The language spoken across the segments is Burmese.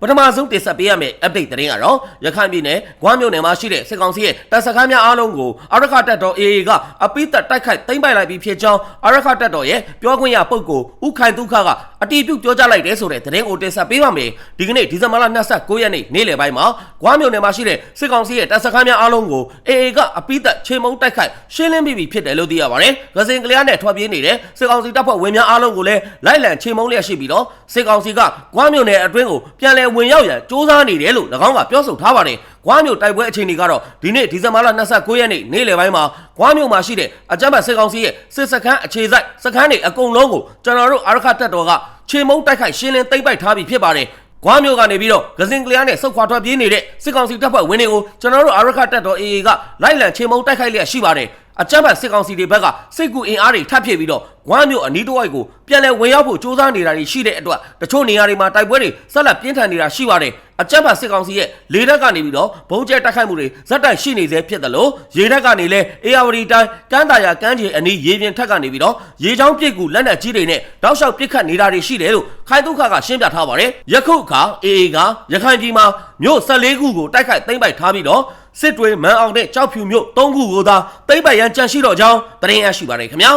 ပထမဆုံးတင်ဆက်ပေးရမယ့် update သတင်းကတော့ရခိုင်ပြည်နယ်ဂွမ်းမြို့နယ်မှာရှိတဲ့စစ်ကောင်စီရဲ့တပ်စခန်းများအားလုံးကိုအရခတပ်တော် AA ကအပိသက်တိုက်ခိုက်သိမ်းပိုက်လိုက်ပြီးဖြစ်ကြောင်းအရခတပ်တော်ရဲ့ပြောခွင့်ရပုဂ္ဂိုလ်ဦးခိုင်ဒုက္ခကအတည်ပြုပြောကြားလိုက်တဲ့ဆိုတဲ့သတင်းကိုတင်ဆက်ပေးပါမယ်ဒီကနေ့ဒီဇင်ဘာလ29ရက်နေ့နေ့လယ်ပိုင်းမှာဂွမ်းမြို့နယ်မှာရှိတဲ့စစ်ကောင်စီရဲ့တပ်စခန်းများအားလုံးကို AA ကအပိသက်ချိန်မုံတိုက်ခိုက်ရှင်းလင်းပြီးပြီဖြစ်တယ်လို့သိရပါတယ်။ဂစင်ကလျားနဲ့ထွက်ပြေးနေတဲ့စစ်ကောင်စီတပ်ဖွဲ့ဝင်များအားလုံးကိုလည်းလိုက်လံချိန်မုံလျက်ရှိပြီးတော့စစ်ကောင်စီကဂွမ်းမြို့နယ်အတွင်းကိုပြန်လည်ဝင်ရောက်ရန်စ조사နေတယ်လို့၎င်းကပြောဆိုထားပါတယ်။ဂွမ်းမြို့တိုက်ပွဲအခြေအနေကတော့ဒီနေ့ဒီဇင်ဘာလ29ရက်နေ့နေ့လယ်ပိုင်းမှာဂွမ်းမြို့မှာရှိတဲ့အကြမ်းဖက်စစ်ကောင်စီရဲ့စစ်စခန်းအခြေစိုက်စခန်းတွေအကုန်လုံးကိုကျွန်တော်တို့အာရခတပ်တော်ကချိန်မုံတိုက်ခိုက်ရှင်းလင်းသိမ်းပိုက်ထားပြီးဖြစ်ပါတယ်။ဂွားမျိုးကနေပြီးတော့ဂစင်ကလျားနဲ့စုတ်ခွာထွက်ပြေးနေတဲ့စစ်ကောင်စီတပ်ဖွဲ့ဝင်တွေကိုကျွန်တော်တို့အာရခတပ်တော် AA ကလိုက်လံချေမှုန်းတိုက်ခိုက်လျက်ရှိပါတယ် အကြမ်းဖက်စစ်ကောင်စီတွေဘက်ကစိတ်ကူအင်အားတွေထပ်ဖြစ်ပြီးတော့ဂွားမျိုးအနီးတစ်ဝိုက်ကိုပြန်လည်ဝင်ရောက်ဖို့စ조사နေတာတွေရှိတဲ့အတွက်တချို့နေရာတွေမှာတိုက်ပွဲတွေဆက်လက်ပြင်းထန်နေတာရှိပါတယ်အကြမ်းဖက်စစ်ကောင်စီရဲ့လေတပ်ကနေပြီးတော့ဘုံကျဲတိုက်ခိုက်မှုတွေဇက်တိုက်ရှိနေသေးဖြစ်တယ်လို့ရေတပ်ကနေလည်းအေယာဝတီတိုင်းကမ်းတာယာကမ်းခြေအနီးရေပြင်ထက်ကနေပြီးတော့ရေချောင်းပြစ်ကူလက်နက်ကြီးတွေနဲ့တောက်လျှောက်ပစ်ခတ်နေတာတွေရှိတယ်လို့ခိုင်ဒုက္ခကရှင်းပြထားပါတယ်ယခုအခါအေအေကရခိုင်ပြည်မှာမြို့14ခုကိုတိုက်ခိုက်သိမ်းပိုက်ထားပြီးတော့ စစ်တွေမန်အောင်နဲ့ကြောက်ဖြူမြို့3ခုကိုသာသိမ်းပိုက်ရန်ကြံရှိတော့ကြောင်းသတင်းရရှိပါတယ်ခင်ဗျာ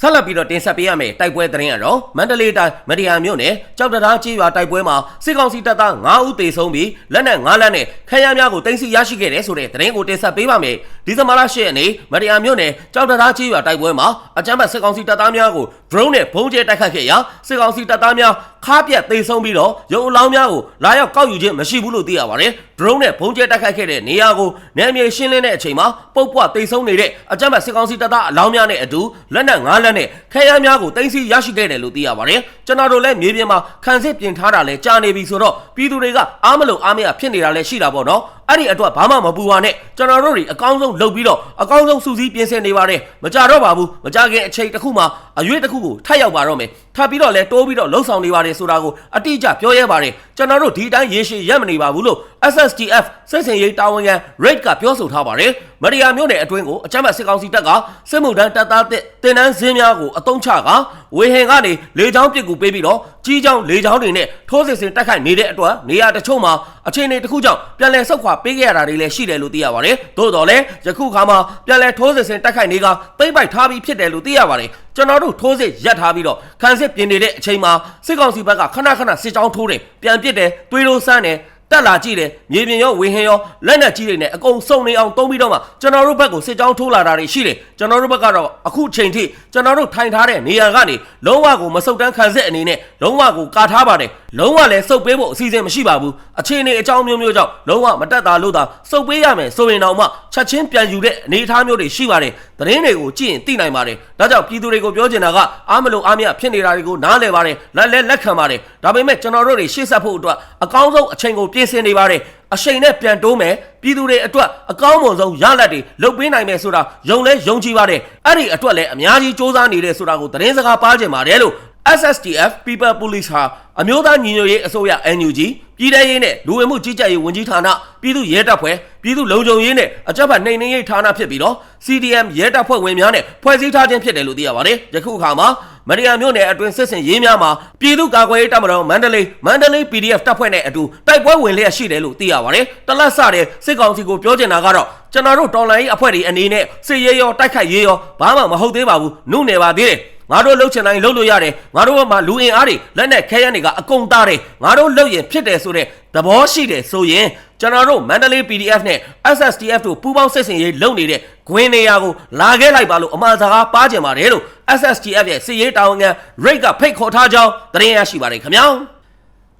ဆက်လက်ပြီးတော့တင်ဆက်ပေးရမယ်တိုက်ပွဲသတင်းကတော့မန္တလေးတိုင်းမဒီယာမြို့နယ်ကြောက်တရားကြီးရွာတိုက်ပွဲမှာစစ်ကောင်စီတပ်သား9ဦးသေဆုံးပြီးလက်နက်9လက်နဲ့ခရမ်းများကိုတင်စီရရှိခဲ့တယ်ဆိုတဲ့သတင်းကိုတင်ဆက်ပေးပါမယ်ဒီဇင်ဘာလ10ရက်နေ့မဒီယာမြို့နယ်ကြောက်တရားကြီးရွာတိုက်ပွဲမှာအကြမ်းဖက်စစ်ကောင်စီတပ်သားများကို drone နဲ့ဘုံကျဲတိုက်ခတ်ခဲ့ရာစစ်ကောင်စီတပ်သားများခါပြက်သေဆုံးပြီးတော့ရုပ်အလောင်းများကိုလာရောက်ကောက်ယူခြင်းမရှိဘူးလို့သိရပါတယ် drone နဲ့ဘုံကျဲတိုက်ခတ်ခဲ့တဲ့နေရာကိုနယ်မြေရှင်းလင်းတဲ့အချိန်မှာပုတ်ပွားသေဆုံးနေတဲ့အကြမ်းဖက်စစ်ကောင်စီတပ်သားအလောင်းများနဲ့အတူလက်နက်9လက်နဲ့ခဲယမ်းများကိုတင်စီရရှိခဲ့တယ်လို့သိရပါတယ်ကျွန်တော်တို့လည်းမြေပြင်မှာခံစစ်ပြင်ထားတာလည်းကြာနေပြီဆိုတော့ပြည်သူတွေကအားမလို့အားမရဖြစ်နေတာလည်းရှိတာပေါ့နော် အဲ့ဒီအတွက်ဘာမှမပူပါနဲ့ကျွန်တော်တို့တွေအကောင်းဆုံးလုပ်ပြီးတော့အကောင်းဆုံးစူးစီးပြင်ဆင်နေပါတယ်မကြတော့ပါဘူးမကြခင်အချိန်တစ်ခုမှအရွေးတစ်ခုကိုထပ်ရောက်ပါတော့မယ်ထပ်ပြီးတော့လဲတိုးပြီးတော့လှုပ်ဆောင်နေပါတယ်ဆိုတာကိုအတိအကျပြောရဲပါတယ် ကျွန်တော်တို့ဒီတိုင်းရေရှည်ရက်မနေပါဘူးလို့ SSTF စစ်စင်ရေးတာဝန်ခံ rate ကပြောဆိုထားပါတယ်မရီယာမျိုးနယ်အတွင်းကိုအကြမ်းဖက်စစ်ကောင်စီတပ်ကစစ်မှုထမ်းတပ်သားတဲ့တင်နန်းစင်းများကိုအုံချကဝေဟင်ကနေလေချောင်းပစ်ကူပေးပြီးတော့ကြီးချောင်းလေချောင်းတွေနဲ့ထိုးစစ်ဆင်တိုက်ခိုက်နေတဲ့အတွက်နေရာတချို့မှာအခြေအနေတစ်ခုကြောင့်ပြန်လည်ဆုတ်ခွာပေးခဲ့ရတာတွေလည်းရှိတယ်လို့သိရပါတယ်သို့တော်လည်းယခုခါမှာပြန်လည်ထိုးစစ်ဆင်တိုက်ခိုက်နေကသိမ့်ပိုက်ထားပြီးဖြစ်တယ်လို့သိရပါတယ်ကျွန်တော်တို့ထိုးစစ်ရပ်ထားပြီးတော့ခန်းစစ်ပြင်နေတဲ့အချိန်မှာစစ်ကောင်စီဘက်ကခဏခဏစစ်ကြောင်းထိုးတယ်ပြန်ပစ်တယ်သွေးလို့စမ်းတယ် တက်လာကြည့်တယ်မြေပြင်ရောဝေဟင်ရောလက်နက်ကြီးတွေနဲ့အကုန်စုံနေအောင်တုံးပြီးတော့မှကျွန်တော်တို့ဘက်ကိုစစ်ကြောင်းထိုးလာတာတွေရှိတယ်ကျွန်တော်တို့ဘက်ကတော့အခုချိန်ထိကျွန်တော်တို့ထိုင်ထားတဲ့နေရာကနေလုံးဝကိုမဆုတ်တန်းခံစစ်အနေနဲ့လုံးဝကိုကာထားပါတယ်လုံးဝလည်းစုပ်ပေးဖို့အစီအစဉ်မရှိပါဘူးအခြေအနေအကြောင်းမျိုးမျိုးကြောင့်လုံးဝမတက်တာလို့သာစုပ်ပေးရမယ်ဆိုရင်တော့မှချက်ချင်းပြန်ယူတဲ့အနေအထားမျိုးတွေရှိပါတယ်သတင်းတွေကိုကြည့်ရင်သိနိုင်ပါတယ်ဒါကြောင့်ပြည်သူတွေကိုပြောချင်တာကအားမလို့အားမရဖြစ်နေတာတွေကိုနားလည်ပါတယ်လက်လက်လက်ခံပါတယ်ဒါပေမဲ့ကျွန်တော်တို့တွေရှေ့ဆက်ဖို့အတွက်အကောင်းဆုံးအချိန်ကိုပြင်ဆင်နေပါတယ်အချိန်နဲ့ပြန်တိုးမယ်ပြည်သူတွေအတွက်အကောင်းမွန်ဆုံးရလဒ်တွေလုပ်ပေးနိုင်မယ်ဆိုတာယုံလဲယုံကြည်ပါတယ်အဲ့ဒီအတွက်လည်းအများကြီးစ조사နေတယ်ဆိုတာကိုသတင်းစကားပါကြင်ပါတယ်လို့ SSTF People Police ဟာအမျိုးသားညီညွတ်ရေးအစိုးရ NUG ပြည်ထရေးနဲ့လူဝင်မှုကြီးကြပ်ရေးဝန်ကြီးဌာနပြည်သူ့ရဲတပ်ဖွဲ့ပြည်သူ့လုံခြုံရေးနဲ့အကြမ်းဖက်နှိမ်နင်းရေးဌာနဖြစ်ပြီးတော့ CDM ရဲတပ်ဖွဲ့ဝင်များနဲ့ဖွဲ့စည်းထားခြင်းဖြစ်တယ်လို့သိရပါတယ်။ယခုအခါမှာမရိယာမြို့နယ်အတွင်းစစ်စင်ရေးများမှာပြည်သူ့ကာကွယ်ရေးတပ်မတော်မန္တလေးမန္တလေး PDF တပ်ဖွဲ့နဲ့အတူတိုက်ပွဲဝင်လျက်ရှိတယ်လို့သိရပါတယ်။တလက်ဆတဲ့စစ်ကောင်စီကိုပြောချင်တာကတော့ကျွန်တော်တို့တော်လိုင်းရေးအဖွဲ့တွေအနေနဲ့စစ်ရေးရောတိုက်ခိုက်ရေးရောဘာမှမဟုတ်သေးပါဘူး။နုနယ်ပါသေးတယ်။ ငါတို့လှုပ်ချင်တိုင်းလှုပ်လို့ရတယ်ငါတို့ကမှလူအင်အားတွေလက်နဲ့ခဲရန်တွေကအကုန်သားတယ်ငါတို့လှုပ်ရင်ဖြစ်တယ်ဆိုတဲ့သဘောရှိတယ်ဆိုရင်ကျွန်တော်တို့မန္တလေး PDF နဲ့ SSTF တို့ပူးပေါင်းစစ်စင်ရေးလုပ်နေတဲ့ဂွင်းနေရာကိုလာခဲ့လိုက်ပါလို့အမှားစကားပါကြင်ပါတယ်လို့ SSTF ရဲ့စစ်ရေးတာဝန်ခံ Rate ကဖိတ်ခေါ်ထားကြောင်းသတင်းရရှိပါတယ်ခင်ဗျာ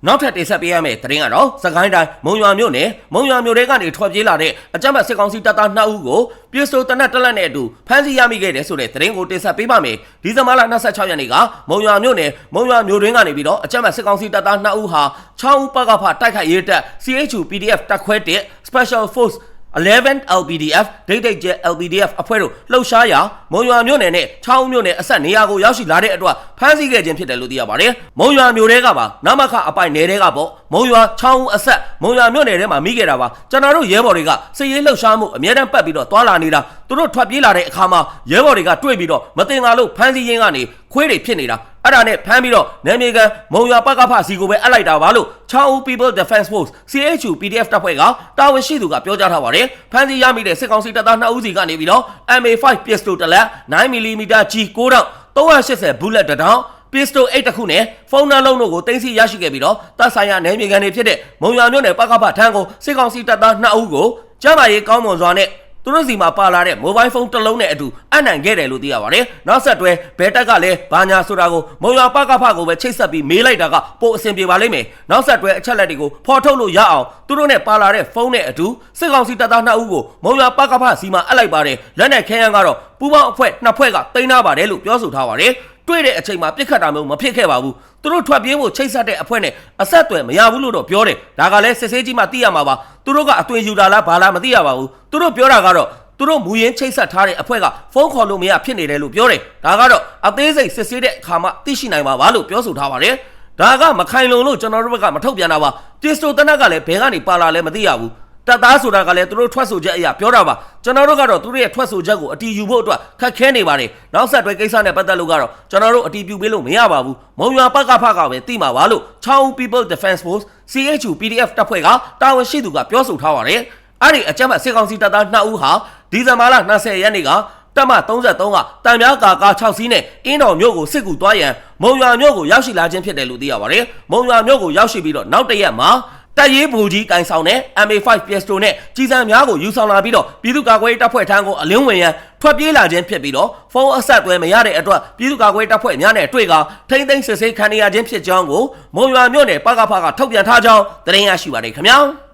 နောက်ထပ်တင်ဆက်ပေးရမယ့်သတင်းကတော့စကိုင်းတိုင်းမုံရွာမြို့နယ်မုံရွာမြို့ထဲကနေထွက်ပြေးလာတဲ့အကြမ်းဖက်စစ်ကောင်စီတပ်သား2ဦးကိုပြည်စတိုတနက်တလက်နဲ့အတူဖမ်းဆီးရမိခဲ့တယ်ဆိုတဲ့သတင်းကိုတင်ဆက်ပေးပါမယ်။ဒီဇင်ဘာလ26ရက်နေ့ကမုံရွာမြို့နယ်မုံရွာမြို့တွင်းကနေပြီးတော့အကြမ်းဖက်စစ်ကောင်စီတပ်သား2ဦးဟာ6ဦးပကဖတိုက်ခိုက်ရေးတပ် CHU PDF တပ်ခွဲ1 Special Force 11 LPDF ဒိတ်ဒိတ်ကျဲ LPDF အဖွဲ့တို့လှုပ်ရှားရာမုံရွာမြို့နယ်နဲ့ချောင်းမြို့နယ်အဆက်နေရာကိုရောက်ရှိလာတဲ့အတွက်ဖမ်းဆီးခဲ့ခြင်းဖြစ်တယ်လို့သိရပါတယ်။မုံရွာမြို့ထဲကပါနမခအပိုင်နယ်ထဲကပေါ့မုံရွာချောင်းအဆက်မုံရွာမြို့နယ်ထဲမှာမိခဲ့တာပါ။ကျွန်တော်တို့ရဲဘော်တွေကစစ်ရေးလှုပ်ရှားမှုအမြဲတမ်းပတ်ပြီးတော့တွာလာနေတာသူတို့ထွက်ပြေးလာတဲ့အခါမှာရဲဘော်တွေကတွေ့ပြီးတော့မတင်ငါလို့ဖမ်းဆီးရင်းကနေ ခွေးတွေဖြစ်နေတာအဲ့ဒါနဲ့ဖမ်းပြီးတော့နယ်မြေကန်မုံရွာပကဖစီကိုပဲအပ်လိုက်တာပါလို့ချောင်းဦး People Defense Force CHU PDF တပ်ဖွဲ့ကတာဝန်ရှိသူကပြောကြားထားပါတယ်ဖမ်းဆီးရမိတဲ့စစ်ကောင်စီတပ်သား2ဦးစီကနေပြီးတော့ MA5 pistol တစ်လက် 9mm G 9တောင်380 bullet တစ်တောင် pistol 8တခုနဲ့ဖုန်းနှလုံးတို့ကိုတင်စီရရှိခဲ့ပြီးတော့တပ်ဆိုင်ရာနယ်မြေကန်တွေဖြစ်တဲ့မုံရွာမြို့နယ်ပကဖထန်းကိုစစ်ကောင်စီတပ်သား2ဦးကိုကျမ်းမာရေးကောင်းမွန်စွာနဲ့ သူတို့စီမှာပါလာတဲ့ mobile phone တစ်လုံးနဲ့အတူအနံခဲ့တယ်လို့သိရပါတယ်။နောက်ဆက်တွဲဘယ်တက်ကလည်းဘာညာဆိုတာကိုမုံရွာပကဖကိုပဲချိတ်ဆက်ပြီးမေးလိုက်တာကပိုအဆင်ပြေပါလိမ့်မယ်။နောက်ဆက်တွဲအချက်လက်တွေကိုဖော်ထုတ်လို့ရအောင်သူတို့နဲ့ပါလာတဲ့ဖုန်းနဲ့အတူစစ်ကောင်စီတပ်သား2ဦးကိုမုံရွာပကဖစီမှာအပ်လိုက်ပါတယ်။လက်နဲ့ခဲယမ်းကတော့ပူပေါင်းအဖွဲ့နှစ်ဖွဲ့ကတင်ထားပါတယ်လို့ပြောဆိုထားပါတယ်။ တွေ့တဲ့အချိန်မှာပြစ်ခတ်တာမျိုးမဖြစ်ခဲ့ပါဘူးသူတို့ထွက်ပြေးဖို့ချိတ်ဆက်တဲ့အဖွဲနဲ့အဆက်အသွယ်မရဘူးလို့တော့ပြောတယ်ဒါကလည်းစစ်ဆေးကြီးမှသိရမှာပါသူတို့ကအသွင်ယူတာလားဘာလားမသိရပါဘူးသူတို့ပြောတာကတော့သူတို့မူရင်းချိတ်ဆက်ထားတဲ့အဖွဲ့ကဖုန်းခေါ်လို့မရဖြစ်နေတယ်လို့ပြောတယ်ဒါကတော့အသေးစိတ်စစ်ဆေးတဲ့အခါမှသိရှိနိုင်ပါပါလို့ပြောဆိုထားပါတယ်ဒါကမခိုင်လုံလို့ကျွန်တော်တို့ဘက်ကမထုတ်ပြန်တာပါတစ်စတိုတနက်ကလည်းဘယ်ကနေပါလာလဲမသိရဘူး တပ်သားဆိုတာကလည်းသူတို့ထွက်ဆိုချက်အရာပြောတာပါကျွန်တော်တို့ကတော့သူတို့ရဲ့ထွက်ဆိုချက်ကိုအတီးယူဖို့အတွက်ခက်ခဲနေပါတယ်နောက်ဆက်တွဲကိစ္စနဲ့ပတ်သက်လို့ကတော့ကျွန်တော်တို့အတီးပြုပေးလို့မရပါဘူးမုံရွာပကဖကပဲတိမှာပါလို့ချောင်း People Defense Force CHU PDF တပ်ဖွဲ့ကတာဝန်ရှိသူကပြောဆိုထားပါတယ်အဲ့ဒီအကြမ်းဖက်စစ်ကောင်စီတပ်သား2ဦးဟာဒီဇင်ဘာလ20ရက်နေ့ကတပ်မ33ကတံပြားကာကာ6စီးနဲ့အင်းတော်မြို့ကိုစစ်ကူသွားရန်မုံရွာမြို့ကိုရောက်ရှိလာခြင်းဖြစ်တယ်လို့သိရပါတယ်။မုံရွာမြို့ကိုရောက်ရှိပြီးတော့နောက်တစ်ရက်မှာ တပ်ရေးဘူကြီးကင်ဆောင်တဲ့ MA5 pistol နဲ့ကြီးစံများကိုယူဆောင်လာပြီးတော့ပြည်သူ့ကာကွယ်ရေးတပ်ဖွဲ့ထံကိုအလင်းဝင်ရန်ထွက်ပြေးလာခြင်းဖြစ်ပြီးတော့ဖုန်းအဆက်အသွယ်မရတဲ့အတွက်ပြည်သူ့ကာကွယ်ရေးတပ်ဖွဲ့များနဲ့တွေ့ကထိမ့်သိမ်းစစ်ဆေးခံရခြင်းဖြစ်ကြောင်းကိုမုံရွာမြို့နယ်ပကဖကထုတ်ပြန်ထားကြောင်းသတင်းရရှိပါတယ်ခင်ဗျာ။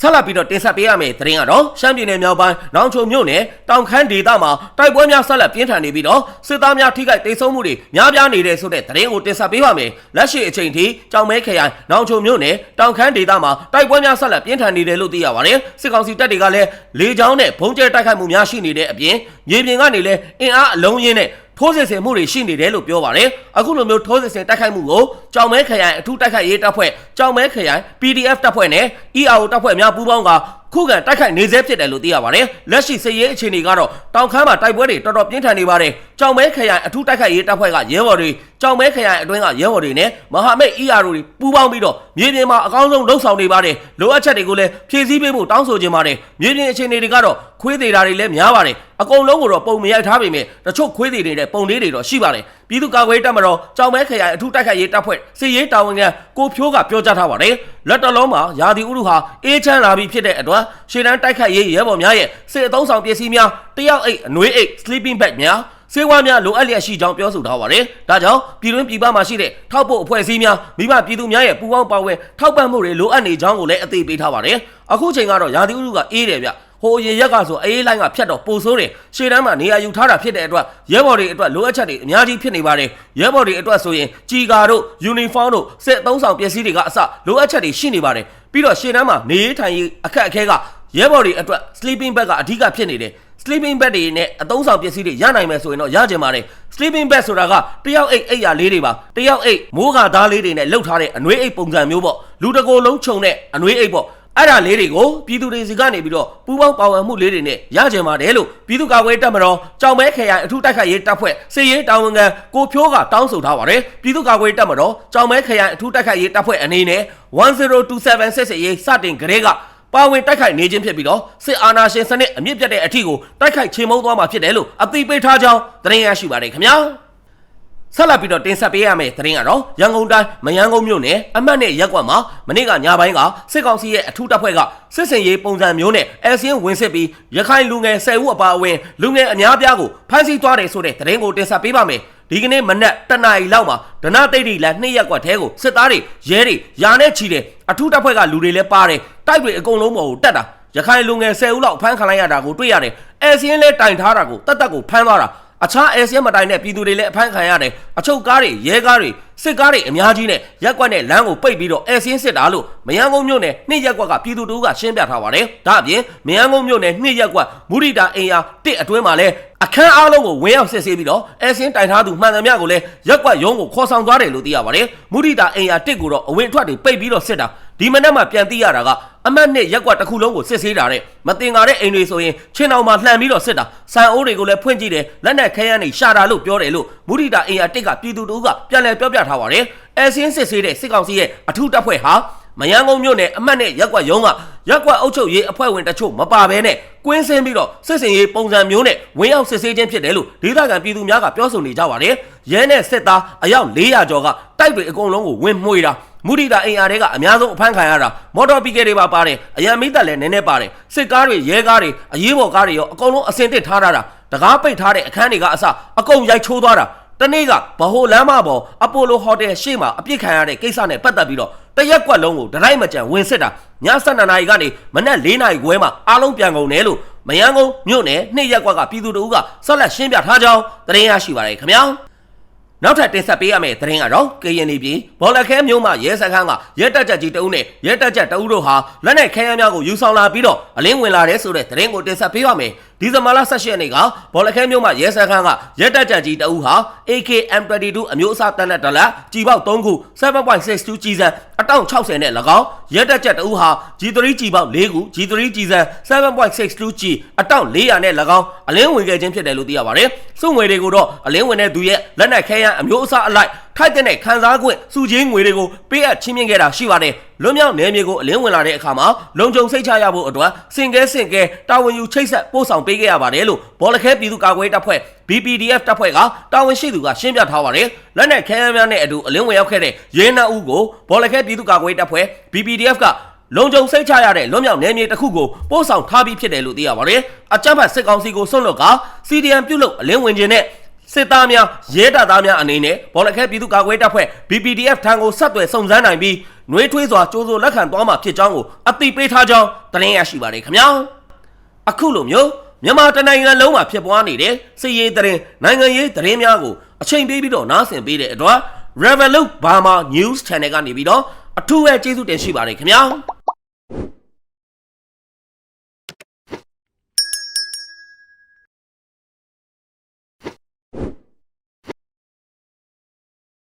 ဆက်လက်ပြီးတော့တင်ဆက်ပေးရမယ့်သတင်းကတော့ရှမ်းပြည်နယ်မြောက်ပိုင်းနောင်ချုံမြို့နယ်တောင်ခမ်းဒေသမှာတိုက်ပွဲများဆက်လက်ပြင်းထန်နေပြီးတော့စစ်သားများထိခိုက်ဒေဆုံးမှုတွေများပြားနေတဲ့ဆိုတဲ့သတင်းကိုတင်ဆက်ပေးပါမယ်။လက်ရှိအချိန်ထိကြောင်မဲခရိုင်နောင်ချုံမြို့နယ်တောင်ခမ်းဒေသမှာတိုက်ပွဲများဆက်လက်ပြင်းထန်နေတယ်လို့သိရပါတယ်။စစ်ကောင်စီတပ်တွေကလည်းလေကြောင်းနဲ့ဘုံကျဲတိုက်ခိုက်မှုများရှိနေတဲ့အပြင်မြေပြင်ကနေလည်းအင်အားအလုံးရင်းနဲ့ ထိုးစစ်ဆင်မှုတွေရှိနေတယ်လို့ပြောပါတယ်အခုလိုမျိုးထိုးစစ်ဆင်တိုက်ခိုက်မှုကိုကြောင်မဲခရိုင်အထူးတိုက်ခိုက်ရေးတပ်ဖွဲ့ကြောင်မဲခရိုင် PDF တပ်ဖွဲ့နဲ့ EAO တပ်ဖွဲ့များပူးပေါင်းက ခုခံတိုက်ခိုက်နေစေဖြစ်တယ်လို့သိရပါတယ်လက်ရှိစစ်ရေးအခြေအနေကတော့တောင်ခမ်းမှာတိုက်ပွဲတွေတော်တော်ပြင်းထန်နေပါတယ်ကြောင်မဲခရိုင်အထူးတိုက်ခိုက်ရေးတပ်ဖွဲ့ကရဲဘော်တွေကြောင်မဲခရိုင်အတွင်းကရဲဘော်တွေနဲ့မဟာမိတ် EAO တွေပူးပေါင်းပြီးတော့မြေပြင်မှာအကောင်းဆုံးလှုပ်ဆောင်နေပါတယ်လိုအပ်ချက်တွေကိုလည်းဖြည့်ဆည်းပေးဖို့တောင်းဆိုခြင်းပါတယ်မြေပြင်အခြေအနေတွေကတော့ခွေးသေးတာတွေလည်းများပါတယ်အကုန်လုံးကိုတော့ပုံမရိုက်ထားပေမဲ့တချို့ခွေးသေးတွေနဲ့ပုံလေးတွေတော့ရှိပါတယ် ပြည်သူ့ကာကွယ်တပ်မတော်ကြောင်မဲခရိုင်အထူးတိုက်ခိုက်ရေးတပ်ဖွဲ့စစ်ရေးတာဝန်ခံကိုဖြိုးကပြောကြားထားပါတယ်လက်တလုံးမှာယာဒီဥရုဟာအေးချမ်းလာပြီဖြစ်တဲ့အတွက်ရှေ့တန်းတိုက်ခိုက်ရေးရဲဘော်များရဲ့စစ်အုံဆောင်ပစ္စည်းများတယောက်အိတ်အနှွေးအိတ် sleeping bag များစေဝါများလိုအပ်လျက်ရှိကြောင်းပြောဆိုထားပါတယ်။ဒါကြောင့်ပြည်တွင်းပြည်ပမှာရှိတဲ့ထောက်ပို့အဖွဲ့အစည်းများမိဘပြည်သူများရဲ့ပူးပေါင်းပါဝင်ထောက်ပံ့မှုတွေလိုအပ်နေကြောင်းကိုလည်းအသိပေးထားပါတယ်။အခုချိန်ကတော့ရာသီဥတုကအေးတယ်ဗျ။ ဟိုအရင်ရက်ကဆိုအေးလိုင်းကဖြတ်တော့ပိုဆိုးတယ်ရှေ့တန်းမှာနေရာယူထားတာဖြစ်တဲ့အတွက်ရဲဘော်တွေအတွက်လိုအပ်ချက်တွေအများကြီးဖြစ်နေပါတယ်ရဲဘော်တွေအတွက်ဆိုရင်ကြီးကာတို့ယူနီဖောင်းတို့စစ်သုံးဆောင်ပစ္စည်းတွေကအစလိုအပ်ချက်တွေရှိနေပါတယ်ပြီးတော့ရှေ့တန်းမှာနေရေးထိုင်ရေးအခက်အခဲကရဲဘော်တွေအတွက် sleeping bag ကအဓိကဖြစ်နေတယ် sleeping bag တွေနဲ့အသုံးဆောင်ပစ္စည်းတွေရနိုင်မယ်ဆိုရင်တော့ရကြင်ပါတယ် sleeping bag ဆိုတာကတယောက်အိတ်အိတ်ရလေးတွေပါတယောက်အိတ်မိုးကသားလေးတွေနဲ့လှုပ်ထားတဲ့အနှွေးအိတ်ပုံစံမျိုးပေါ့လူတစ်ကိုယ်လုံးခြုံတဲ့အနှွေးအိတ်ပေါ့ အဲ့ဒါလေးတွေကိုပြည်သူတွေစီကနေပြီးတော့ပူးပေါင်းပါဝင်မှုလေးတွေနဲ့ရကြင်ပါတယ်လို့ပြည်သူ့ကာကွယ်တပ်မတော်ကြောင်မဲခရိုင်အထူးတိုက်ခိုက်ရေးတပ်ဖွဲ့စစ်ရေးတာဝန်ခံကိုဖြိုးကတောင်းဆိုထားပါတယ်ပြည်သူ့ကာကွယ်တပ်မတော်ကြောင်မဲခရိုင်အထူးတိုက်ခိုက်ရေးတပ်ဖွဲ့အနေနဲ့1027ဆက်စစ်ရေးစတင်ကြတဲ့ကပါဝင်တိုက်ခိုက်နေခြင်းဖြစ်ပြီးတော့စစ်အာဏာရှင်စနစ်အမြင့်ပြတ်တဲ့အထီကိုတိုက်ခိုက်ချေမှုန်းသွားမှာဖြစ်တယ်လို့အသိပေးထားကြောင်းသတင်းရရှိပါတယ်ခင်ဗျာ ဆက်လက်ပြီးတော့တင်ဆက်ပေးရမယ့်သတင်းကတော့ရန်ကုန်တိုင်းမယန်းကုန်းမြို့နယ်အမှတ်နဲ့ရက်ကွက်မှာမနေ့ကညပိုင်းကစစ်ကောင်စီရဲ့အထူးတပ်ဖွဲ့ကစစ်စင်ရေးပုံစံမျိုးနဲ့အဲစင်းဝင်စစ်ပြီးရခိုင်လူငယ်10ဦးအပါအဝင်လူငယ်အများပြားကိုဖမ်းဆီးသွားတယ်ဆိုတဲ့သတင်းကိုတင်ဆက်ပေးပါမယ်ဒီကနေ့မနက်တနာရီလောက်မှာဒနာတိတ်တီလန်နှစ်ရက်ကွက်ထဲကိုစစ်သားတွေရဲတွေယာနဲ့ချီတယ်အထူးတပ်ဖွဲ့ကလူတွေလည်းပါတယ်တိုက်တွေအကုန်လုံးပေါ်ကိုတက်တာရခိုင်လူငယ်10ဦးလောက်ဖမ်းခံလိုက်ရတာကိုတွေ့ရတယ်အဲစင်းလဲတိုင်ထားတာကိုတတ်တတ်ကိုဖမ်းသွားတာ အခြားအဲဆီယမတိုင်နဲ့ပြည်သူတွေလည်းအဖမ်းခံရတယ်အချုပ်ကားတွေရဲကားတွေစစ်ကားတွေအများကြီးနဲ့ရက်ကွက်နဲ့လမ်းကိုပိတ်ပြီးတော့အဲဆီယစစ်တာလို့မယန်းကုန်းမြို့နယ်နှစ်ရက်ကွက်ကပြည်သူတို့ကရှင်းပြထားပါတယ်ဒါအပြင်မယန်းကုန်းမြို့နယ်နှစ်ရက်ကွက်မူရိတာအင်ယာတစ်အတွင်းမှာလည်းအခန်းအားလုံးကိုဝင်ရောက်စစ်ဆေးပြီးတော့အဲစင်းတိုင်ထားသူမှန်သမျှကိုလည်းရက်ကွက်ရုံးကိုခေါ်ဆောင်သွားတယ်လို့သိရပါတယ်မူရိတာအင်ယာတစ်ကိုတော့အဝင်အထွက်တွေပိတ်ပြီးတော့စစ်တာ ဒီမနေ့မှပြန်သိရတာကအမတ်နဲ့ရက်ကွက်တစ်ခုလုံးကိုစစ်ဆေးတာတဲ့မတင်ကားတဲ့အိမ်တွေဆိုရင်ချင်းအောင်မှာလှန်ပြီးတော့စစ်တာဆန်အိုးတွေကိုလည်းဖွင့်ကြည့်တယ်လက်နဲ့ခဲယမ်းတွေရှာတာလို့ပြောတယ်လို့မူရိတာအင်ယာတစ်ကပြည်သူတို့ကပြန်လည်ပြောပြထားပါတယ်အဲစင်းစစ်ဆေးတဲ့စစ်ကောင်စီရဲ့အထူးတပ်ဖွဲ့ဟာမယန်းကုန်းမြို့နယ်အမတ်နဲ့ရက်ကွက်ရုံးကရက်ကွက်အုပ်ချုပ်ရေးအဖွဲ့ဝင်တချို့မပါဘဲနဲ့ကွင်းဆင်းပြီးတော့စစ်စင်ရေးပုံစံမျိုးနဲ့ဝင်ရောက်စစ်ဆေးခြင်းဖြစ်တယ်လို့ဒေသခံပြည်သူများကပြောဆိုနေကြပါတယ်။ရဲနဲ့စစ်သားအယောက်400ကျော်ကတိုက်တွေအကုန်လုံးကိုဝင်မှွေတာ မူရီတာအင်အားတွေကအများဆုံးအဖမ်းခံရတာမော်တော်ပီကယ်တွေပါပါတယ်အရန်မိသက်လည်းနည်းနည်းပါတယ်စစ်ကားတွေရဲကားတွေအရေးပေါ်ကားတွေရောအကုန်လုံးအစင်တစ်ထားထားတာတကားပိတ်ထားတဲ့အခန်းတွေကအစအကုန်ရိုက်ချိုးသွားတာတနေ့ကဘဟိုလမ်းမပေါ်အပိုလိုဟိုတယ်ရှေ့မှာအပြစ်ခံရတဲ့ကိစ္စနဲ့ပတ်သက်ပြီးတော့တရက်ကွက်လုံးကိုဒရိုက်မကြံဝင်စစ်တာည7နာရီကနေမနက်4နာရီခွဲမှာအားလုံးပြန်ကုန်တယ်လို့မယန်းကုန်းမြို့နယ်နှစ်ရက်ကွက်ကပြည်သူတို့ကဆက်လက်ရှင်းပြထားကြောင်းသတင်းရရှိပါတယ်ခင်ဗျာ နောက်ထပ်တင်ဆက်ပေးရမယ့်သတင်းကတော့ကရင်ပြည်ဘော်လခဲမြို့မှာရဲစခန်းကရဲတပ်ချက်ကြီးတအုပ်နဲ့ရဲတပ်ချက်တအုပ်တို့ဟာလက်နက်ခဲယမ်းများကိုယူဆောင်လာပြီးတော့အလင်းဝင်လာတဲ့ဆိုတဲ့သတင်းကိုတင်ဆက်ပေးပါမယ် ဒီဇင်ဘာလ18ရက်နေ့ကဘော်လခဲမြို့မှာရဲစခန်းကရဲတပ်ချက်ကြီးတအုပ်ဟာ AKM22 အမျိုးအစားတနက်ဒလတ်ကြီးပေါက်3ခု7.62ကြီးစံအတောင့်60နဲ့၎င်းရဲတပ်ချက်တအုပ်ဟာ G3 ကြီးပေါက်4ခု G3 ကြီးစံ7.62ကြီးအတောင့်400နဲ့၎င်းအလင်းဝင်ခဲ့ခြင်းဖြစ်တယ်လို့သိရပါတယ်စုငွေတွေကိုတော့အလင်းဝင်တဲ့သူရဲ့လက်နက်ခဲယမ်းအမျိုးအစားအလိုက် ထိုက်တဲ့ခံစား권စုချင်းငွေတွေကိုပေးအပ်ချင်းမြင့်ခဲ့တာရှိပါတယ်လွန်မြောက်နယ်မြေကိုအလင်းဝင်လာတဲ့အခါမှာလုံခြုံစိတ်ချရဖို့အတွက်စင်ကဲစင်ကဲတာဝန်ယူချိတ်ဆက်ပို့ဆောင်ပေးခဲ့ရပါတယ်လို့ဘောလခဲပြည်သူ့ကာကွယ်တပ်ဖွဲ့ BPDF တပ်ဖွဲ့ကတာဝန်ရှိသူကရှင်းပြထားပါတယ်လက်နက်ခဲယမ်းများနဲ့အတူအလင်းဝင်ရောက်ခဲ့တဲ့ရဲနှအုပ်ကိုဘောလခဲပြည်သူ့ကာကွယ်တပ်ဖွဲ့ BPDF ကလုံခြုံစိတ်ချရတဲ့လွန်မြောက်နယ်မြေတစ်ခုကိုပို့ဆောင်ထားပြီးဖြစ်တယ်လို့သိရပါတယ်အကြမ်းဖက်စစ်ကောင်စီကိုဆွန့်လွတ်က CDM ပြုတ်လို့အလင်းဝင်ခြင်းနဲ့ စစ်သားများရဲတပ်သားများအနေနဲ့ဘောလခဲပြည်သူ့ကာကွယ်တပ်ဖွဲ့ BPDF ထံကိုဆက်သွယ်စုံစမ်းနိုင်ပြီးနှွေးထွေးစွာကြိုးစိုးလက်ခံသွားမှာဖြစ်ကြောင်းကိုအသိပေးထားကြောင်းသတင်းရရှိပါတယ်ခင်ဗျာအခုလိုမျိုးမြန်မာတနိုင်ငံလုံးမှာဖြစ်ပွားနေတဲ့စစ်ရေးသတင်းနိုင်ငံရေးသတင်းများကိုအချိန်ပေးပြီးတော့နားဆင်ပေးတဲ့အတွက် Revolut Burma News Channel ကနေပြီးတော့အထူးပဲကျေးဇူးတင်ရှိပါတယ်ခင်ဗျာ